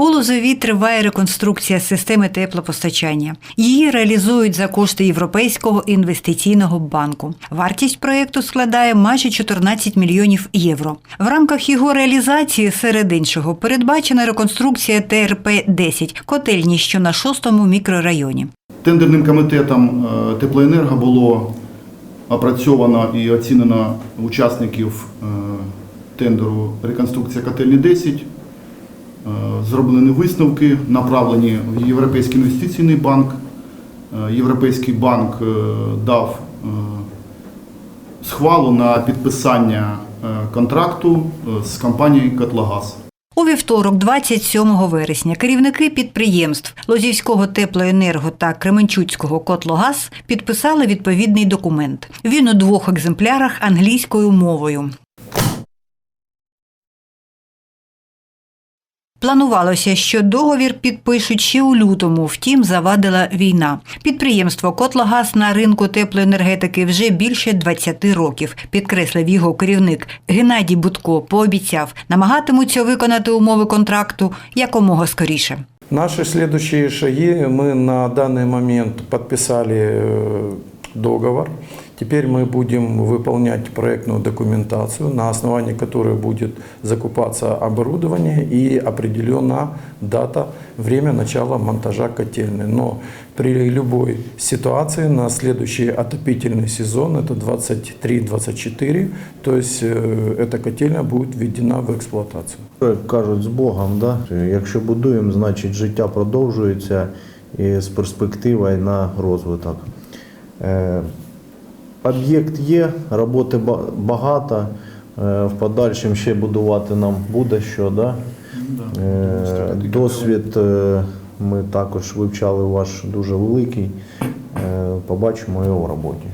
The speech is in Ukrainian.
У Лозові триває реконструкція системи теплопостачання. Її реалізують за кошти Європейського інвестиційного банку. Вартість проєкту складає майже 14 мільйонів євро. В рамках його реалізації, серед іншого, передбачена реконструкція ТРП 10 котельні, що на шостому мікрорайоні. Тендерним комітетом е, теплоенерго було опрацьовано і оцінено учасників е, тендеру реконструкція котельні 10. Е, Зроблені висновки, направлені в Європейський інвестиційний банк. Е, Європейський банк е, дав схвалу на підписання контракту з компанією Котлогаз. У вівторок, 27 вересня, керівники підприємств Лозівського теплоенерго та Кременчуцького Котлогаз підписали відповідний документ. Він у двох екземплярах англійською мовою. Планувалося, що договір підпишуть ще у лютому, втім завадила війна. Підприємство Котлогаз на ринку теплоенергетики вже більше 20 років, підкреслив його керівник Геннадій Будко. Пообіцяв, намагатимуться виконати умови контракту якомога скоріше. Наши следующие шаги, мы на данный момент подписали э, договор. Теперь мы будем выполнять проектную документацию, на основании которой будет закупаться оборудование и определена дата, время начала монтажа котельной. Но при любой ситуации на следующий отопительный сезон, это 23-24, то есть э, эта котельня будет введена в эксплуатацию. Як кажуть, з Богом, да? якщо будуємо, значить життя продовжується і з перспективою на розвиток. Об'єкт є, роботи багато. Е, В подальшому ще будувати нам буде що. Да? Е, Досвід е, ми також вивчали ваш дуже великий. Побачимо його в роботі.